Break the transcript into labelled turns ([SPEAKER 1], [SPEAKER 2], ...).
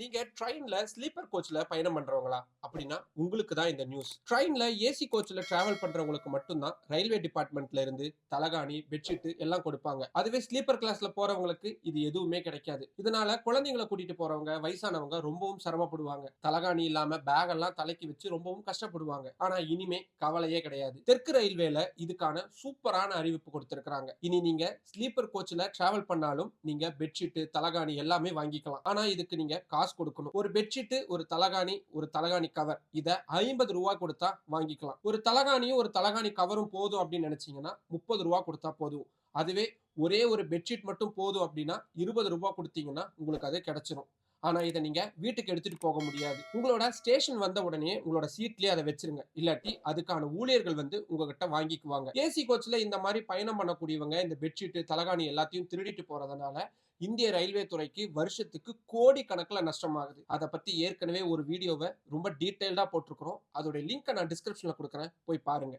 [SPEAKER 1] நீங்க ட்ரெயின்ல ஸ்லீப்பர் கோச்ல பயணம் பண்றவங்களா? அப்படின்னா உங்களுக்கு தான் இந்த நியூஸ் ட்ரெயின்ல ஏசி கோச்ல டிராவல் பண்றவங்களுக்கு மட்டும்தான் ரயில்வே டிபார்ட்மெண்ட்ல இருந்து தலகாணி பெட்ஷீட் எல்லாம் கொடுப்பாங்க. அதுவே ஸ்லீப்பர் கிளாஸ்ல போறவங்களுக்கு இது எதுவுமே கிடைக்காது. இதனால குழந்தைங்களை கூட்டிட்டு போறவங்க வயசானவங்க ரொம்பவும் சிரமப்படுவாங்க. தலகாணி இல்லாம பேக் எல்லாம் தலைக்கு வச்சு ரொம்பவும் கஷ்டப்படுவாங்க. ஆனா இனிமே கவலையே கிடையாது. தெற்கு ரயில்வேல இதுக்கான சூப்பரான அறிவிப்பு கொடுத்திருக்காங்க இனி நீங்க ஸ்லீப்பர் கோச்ல டிராவல் பண்ணாலும் நீங்க பெட்ஷீட் தலகாணி எல்லாமே வாங்கிக்கலாம். ஆனா இதுக்கு நீங்க காசு கொடுக்கணும். ஒரு பெட்ஷீட் ஒரு தலகாணி ஒரு தலகாணி கவர் இத ஐம்பது ரூபா கொடுத்தா வாங்கிக்கலாம். ஒரு தலகாணியும் ஒரு தலகாணி கவரும் போதும் அப்படின்னு நினைச்சீங்கன்னா முப்பது ரூபா கொடுத்தா போதும். அதுவே ஒரே ஒரு பெட்ஷீட் மட்டும் போதும் அப்படின்னா இருபது ரூபா கொடுத்தீங்கன்னா உங்களுக்கு அது கிடைச்சிரும். ஆனால் இதை நீங்கள் வீட்டுக்கு எடுத்துகிட்டு போக முடியாது. உங்களோட ஸ்டேஷன் வந்த உடனே உங்களோட சீட்லேயே அதை வச்சிருங்க. இல்லாட்டி அதுக்கான ஊழியர்கள் வந்து உங்ககிட்ட வாங்கிக்குவாங்க. ஏசி கோச்சில் இந்த மாதிரி பயணம் பண்ணக்கூடியவங்க இந்த பெட்ஷீட்டு தலகாணி எல்லாத்தையும் திருடிட்டு போகிறதுனால இந்திய ரயில்வே துறைக்கு வருஷத்துக்கு கோடி கணக்கில் நஷ்டமாகுது. அதை பற்றி ஏற்கனவே ஒரு வீடியோவை ரொம்ப டீட்டெயில்டாக போட்டிருக்கிறோம். அதோடைய லிங்கை நான் டிஸ்கிரிப்ஷனில் கொடுக்குறேன். போய் பாருங்கள்